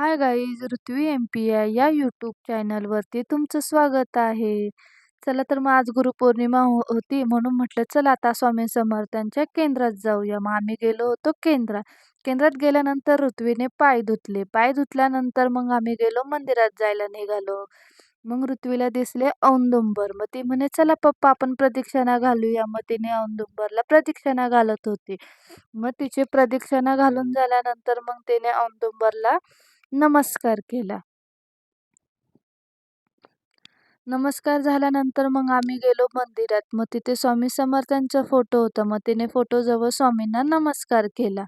Hi guys Rutvi M P I या YouTube चॅनलवरती तुमचं स्वागत आहे. चला तर मग आज गुरुपौर्णिमा हो होती म्हणून म्हटलं चला आता स्वामी समर्थांच्या केंद्रात जाऊया. मग आम्ही गेलो होतो केंद्रात. केंद्रात गेल्यानंतर ऋत्वीने पाय धुतले. पाय धुतल्यानंतर मग आम्ही गेलो मंदिरात जायला निघालो. मग ऋत्वीला दिसले औंदुंबर मग ती म्हणे चला पप्पा आपण प्रदक्षिणा घालूया. मग तिने औंदुंबरला प्रदक्षिणा घालत होती. मग तिची प्रदक्षिणा घालून झाल्यानंतर मग तिने औंदुंबरला नमस्कार केला. नमस्कार झाल्यानंतर मग आम्ही गेलो मंदिरात. मग तिथे स्वामी समर्थांचा फोटो होता. मग तिने फोटोजवळ स्वामींना नमस्कार केला.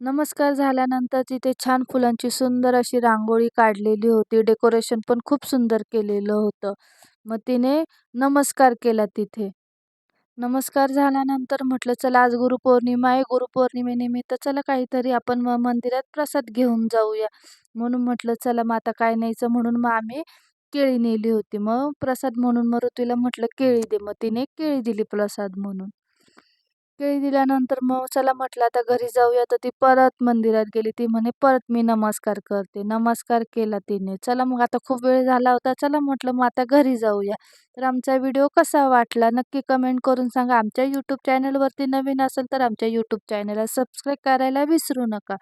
नमस्कार झाल्यानंतर तिथे छान फुलांची सुंदर अशी रांगोळी काढलेली होती. डेकोरेशन पण खूप सुंदर केलेलं होतं. मग तिने नमस्कार केला तिथे. नमस्कार झाल्यानंतर म्हटलं चला आज गुरुपौर्णिमा आहे. गुरुपौर्णिमेनिमित्त चला काहीतरी आपण म मंदिरात प्रसाद घेऊन जाऊया. म्हणून म्हटलं चला मग आता काय न्यायचं? म्हणून मग आम्ही केळी नेली होती. मग प्रसाद म्हणून मग ऋतूला म्हटलं केळी दे. मग तिने केळी दिली प्रसाद म्हणून. केळी दिल्यानंतर मग चला म्हटलं आता घरी जाऊया. तर ती परत मंदिरात गेली. ती म्हणे परत मी नमस्कार करते. नमस्कार केला तिने. चला मग आता खूप वेळ झाला होता. चला म्हटलं मग आता घरी जाऊया. तर आमचा व्हिडिओ कसा वाटला नक्की कमेंट करून सांगा. आमच्या यूट्यूब चॅनलवरती नवीन असेल तर आमच्या यूट्यूब चॅनलला सबस्क्राईब करायला विसरू नका.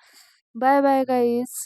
Bye bye guys.